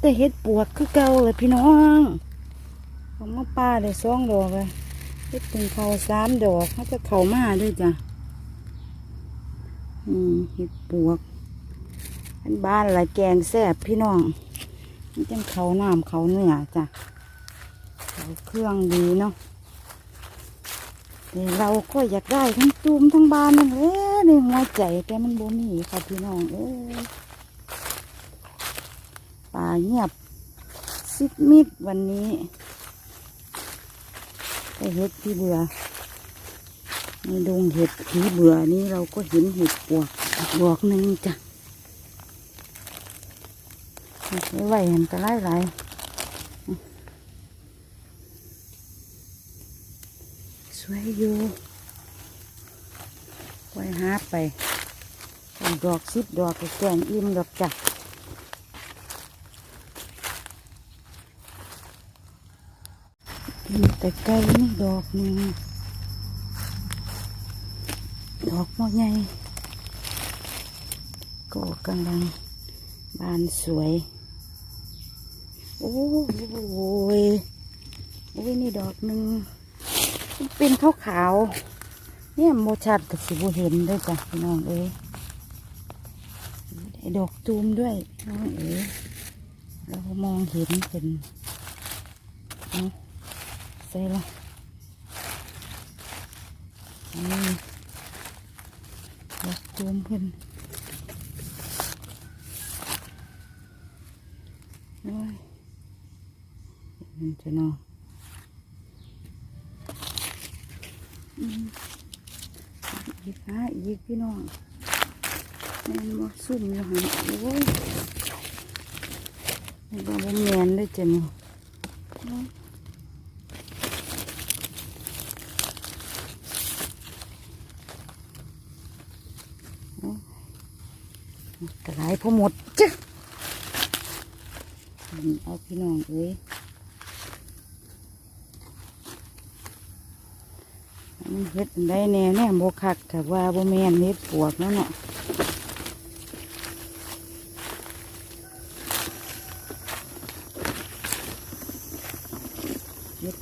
แต่เฮ็ดปวกคือเก่าเลยพี่น้องของมาป้าได้สองดอกเลยเฮ็ดเป็นเขาสามดอกเขาจะเขามาด้วยจ้ะอืมเฮ็ดปวกอันบ้านละแกงแซ่บพี่น้องมันจังเขาน้ำเขาเนื้อจ้ะเขาเครื่องดีเนาะแต่เราก็อยากได้ทั้งจูมทั้งบานนั่นแหละในหัวใจแต่มันบ่มีค่ะพี่น้องเอ้ ป่าเงียบซิดมิดวันนี้ไปเห็ดที่เบื่อในดงเห็ดผีเบื่อนี้เราก็เห็นเห็ดปวกอีกหนึ่งจ้ะไม่ไหวเห็นกระไรไรสวยอยู่ไว้หาไปดอกสิบดอกก็แกงอิ่มดอกจ้ะ มีแต่ไก่นี่ดอกหนึ่งดอกมอใหญ่ก็กำลังบานสวย โอ้โหโอ้ยโอ้ยนี่ดอกหนึ่งเป็นขาวขาวๆเนี่ยโมชัดกับสิบเห็นด้วยจ้ะน้องเอ้ยดอกตูมด้วยน้องเอ้ยเรามองเห็นเป็นเนาะ ใส่ละนี่ดอกตูมเพิ่นโอ้ยมันจะนอนอีกฮะอีกพี่น้องแม่นบ่ซุ่มอยู่หันโอ้ยมันบ่แม่นเลยจ้ะนี่โอ้ย กระไร พอหมดจ้ะเอาพี่น้องเอ้ยเฮ็ดได้แน่แน่โบคักแต่ว่าโบแมนเฮ็ดปวกนั่นเนาะเฮ็ด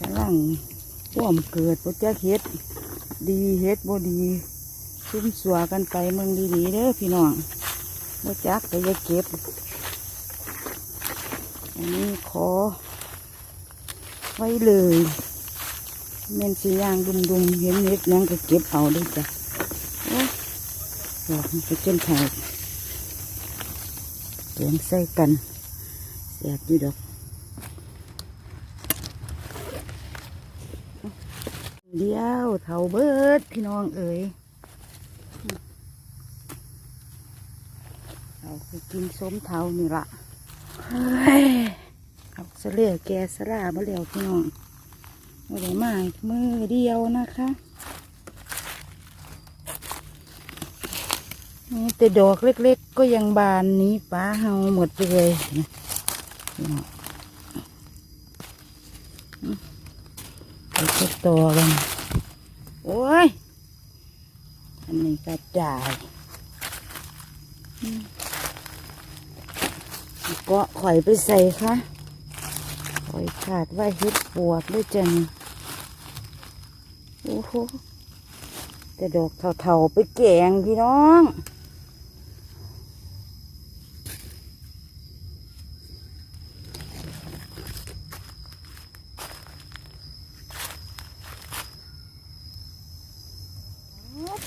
กำลังพ่วมเกิดโปรเจกเฮ็ด ดีเฮ็ดบ่ดี ซุ่มสัวกันไปเมืองดีๆเด้อพี่น้องบ่จักก็อย่าเก็บ อันนี้ขอ ไว้เลยเม่นสีย่างดุมๆเห็นเห็ดยังก็เก็บเอาด้วยจ้ะโอ้ยดอกมันไปจนแถวเตียงใส่กันแสบดีดอกเดียวเท่าเบิดพี่น้องเอ๋ย เรา ไปกินส้มเทานี่ละเฮ้ยเอาเสลียแกสลามาแล้วพี่น้องไม่ได้มามือเดียวนะคะนี่แต่ดอกเล็ก ๆ ก็ยังบานหนี้ป้าเฮาหมดไปเลยนะพี่น้องอืมไปเก็บตัวกันโอ้ย อันนี้กระจาย ก็ข่อยไปใส่ค่ะข่อยขาดว่าเฮ็ดปวกด้วยจังโอ้โหแต่ดอกเถาๆไปแกงพี่น้อง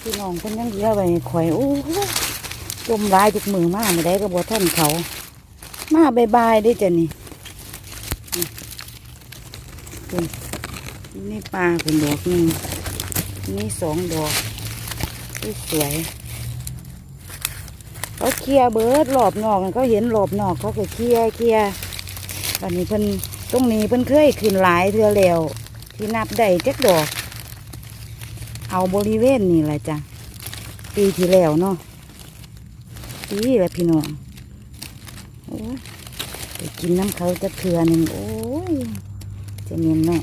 พี่น้องคนยังเดียวไปข่อยโอ้โหจมลายทุกมือมากไม่ได้ก็บ่ท่านเขา มาบายบายได้จ้ะนี่นี่คุณนี่ปลาเป็นดอกหนึ่งนี่สองดอกสวยเขาเคลียร์เบิร์ดรอบนอกเขาเห็นรอบนอกเขาก็เคลียร์เคลียร์วันนี้เพิ่นตรงนี้เพิ่นเคยขึ้นหลายเทือแล้ว ที่นับได้เจักดอก เอาบริเวณนี่แหละจ้ะปีที่แล้วเนาะปีละพี่น้อง ไปกินน้ำเขาจะเถื่อหนึ่งโอ้ยจะเนียนเนาะ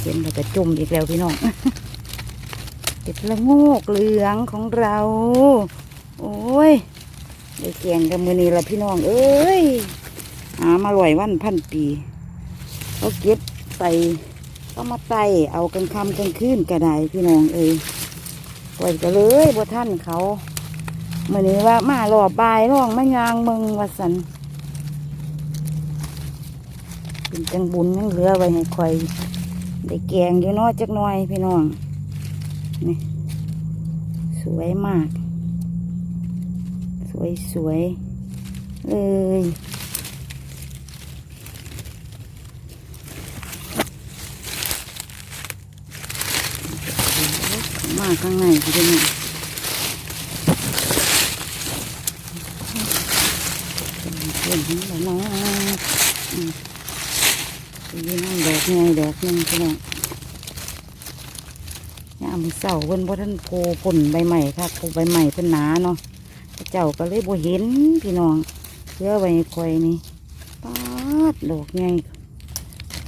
เห็นเราจะจุ่มอีกแล้วพี่น้องเห็ดละโงกเหลืองของเรา โอ้ยได้แกงกับมือนี้ละพี่น้อง เอ้ยหามาลอยวันพันปีเขาเก็บใส่ก็มาไต่เอากลางค่ำกลางคืนก็ได้พี่น้องเอ้ยปล่อยกันเลยบ่ท่านเขา มื่อนี้ว่ามารอบบ่ายร้องมายางเมืองวัดสันเป็นจังบุญยังเหลือไว้ให้คอยได้แกงอยู่เนอยจักน่อยพี่น้องนี่สวยมาก สวยสวยเลยมาข้างในพี่น้อง เพื่อนเห็นแล้วนะดีน้องดอกไงดอกนึงพี่น้องยามมื้อเสาเพิ่นบ่ทันโพผลใบใหม่ค่ะโพใบใหม่เพิ่นหนาเนาะพระเจ้าก็เลยบ่เห็นพี่น้องเชื่อไว้คอยนี่ปาดดอกใหญ่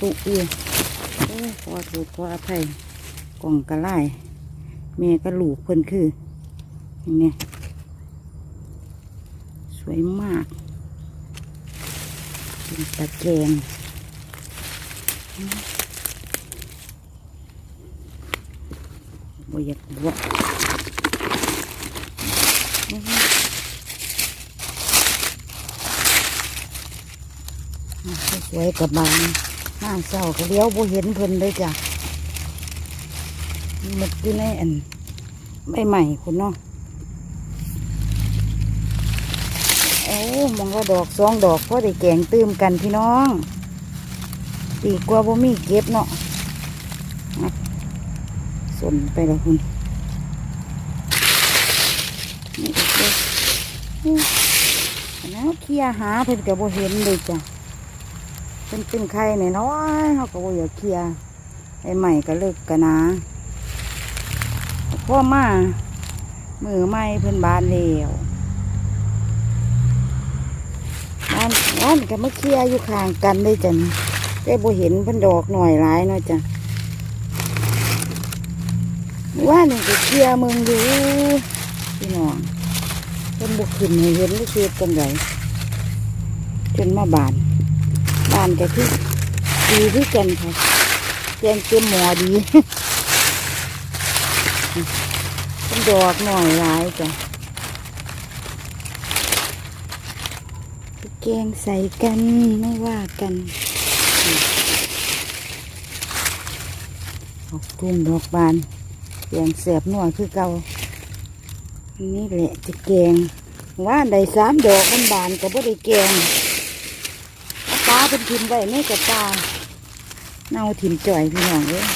ตุเอียโอ้ขอโทษขออภัยกล่องกระไล่แม่ก็ลูกเพิ่นคืออย่างนี้สวยมาก ตะแกรงบอยากบวกสวยกับบานหน้าเศร้าก็เลี้ยวบ่เห็นเพิ่นเลยจ้ะหมดอยู่ในอันใบใหม่คุณเนาะ โอ้มองว่าดอกสองดอกพอได้แกงตื้มกันพี่น้องดีกว่าบ่มีเก็บเนาะสนไปล้วคุณนี่ก็คือนี่แล้วเคลียร์หาเพิ่นก็บ่เห็นเลยจ้ะเพิ่นเป็นไข่น้อยเฮาก็บ่อยากเคลียร์ไอ้ใหม่ก็เลิกกันนะพ่อมามือใหม่เพิ่นบานแล้วบ้า นบ้านก็มาเคลียร์อยู่ข้างกันเลยจ้ะนี่แต่บ่เห็นพิ่นดอกหน่อยหลายเนาะจ้ะว่านี่ก็เคลียร์เมืองอยู่พี่น้องเพิ่นบุกขึ้นเห็นไม่เสียกันไดจนมาบานบานก็คือดีที่กันค่ะแกงเต็มหมอดีเป็นดอกหน่อยหลายจ้ะ แกงใส่กันไม่ว่ากันดอกตุ้มดอกบานแกงแสบหน่อยคือเก่านี่แหละจะแกงว่าได้สามดอกมันบานก็บ่ได้แกงปลาเป็นทิมไว้ไม่กับตาเน่าถิ่มจ่อยพี่น้องเอ้ย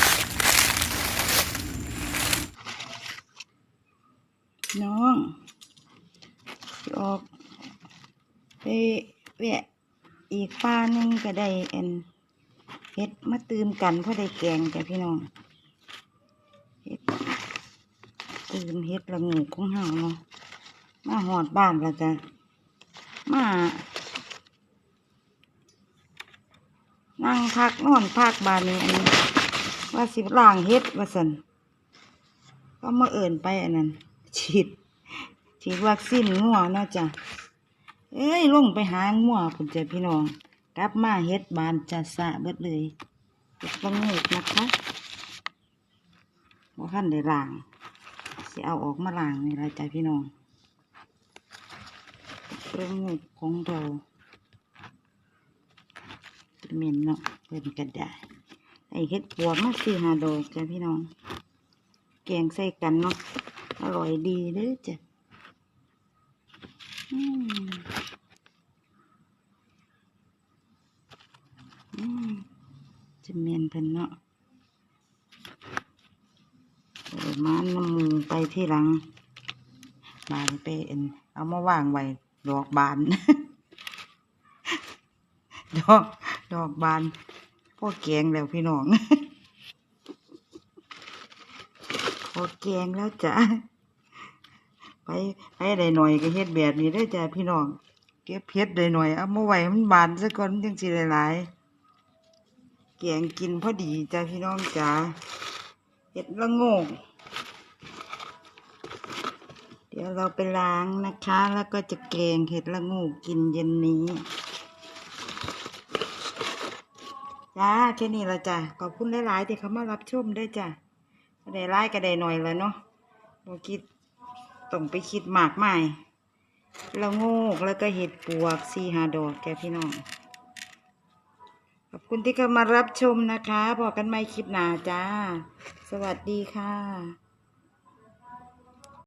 น้องออก ไปแวะอีกปลานึงก็ได้เอ็นเฮ็ดมาตื่มกันเพราะได้แกงจ้ะพี่น้องเฮ็ดตื่นเฮ็ดละงูของเฮาเนาะมาหอดบ้านแล้วจ้ะมานั่งพักนอนพักบ้านนี้อันนี้ว่าสิล้างเฮ็ดว่าสันก็มาเอิ่นไปอันนั้นฉีดฉีดวัคซีนงัวเนาะจ้ะ เอ้ยลงไปหางัวคุณเจ้พี่น้อง กลับมาเฮ็ดบานจะสะเบิดเลยเฮ็ดละงูนะคะว่าขั้นได้ล้างสิเอาออกมาล้างนี่ละจ้ะพี่น้องเรื่องมือของเราเหม็นเนาะเป็นกระดาษไอเฮ็ดปวกมาสี่ห้าดอกจ้ะพี่น้อง แกงใส่กันเนาะอร่อยดีเด้อจ้ะอืมอืม จะเหม็นเพิ่นเนาะเออมันน้ำมูไปที่หลัง บานไปเอ็นเอามาวางไว้ดอกบาน ดอกดอกบานพวกแกงแล้วพี่น้องพอแกงแล้วจ้ะไปไปได้หน่อยก็เฮ็ดแบบนี้ได้จ้ะพี่น้อง เก็บเพชรได้หน่อยเอามาไว้มันบานซะก่อนมันจังสิหลายๆ กงกินพอดีจ้ะพี่น้องจ้ะเห็ดละโงก เดี๋ยวเราไปล้างนะคะ แล้วก็จะแกงเห็ดละงูกินเย็นนี้จ้าแค่นี้ละจ้ะขอบคุณหลายๆที่เขามารับชมด้วยจ้ะก็ได้ไล่ก็ได้หน่อยแล้วเนาะบ่คิดต้องไปคิดหมากใหมายละโงกแล้วก็เห็ดปวกสี่หาดอกแกพี่น้อง ขอบคุณที่เข้ามารับชมนะคะบอกกันใหม่คลิปหน้าจ้า สวัสดีค่ะ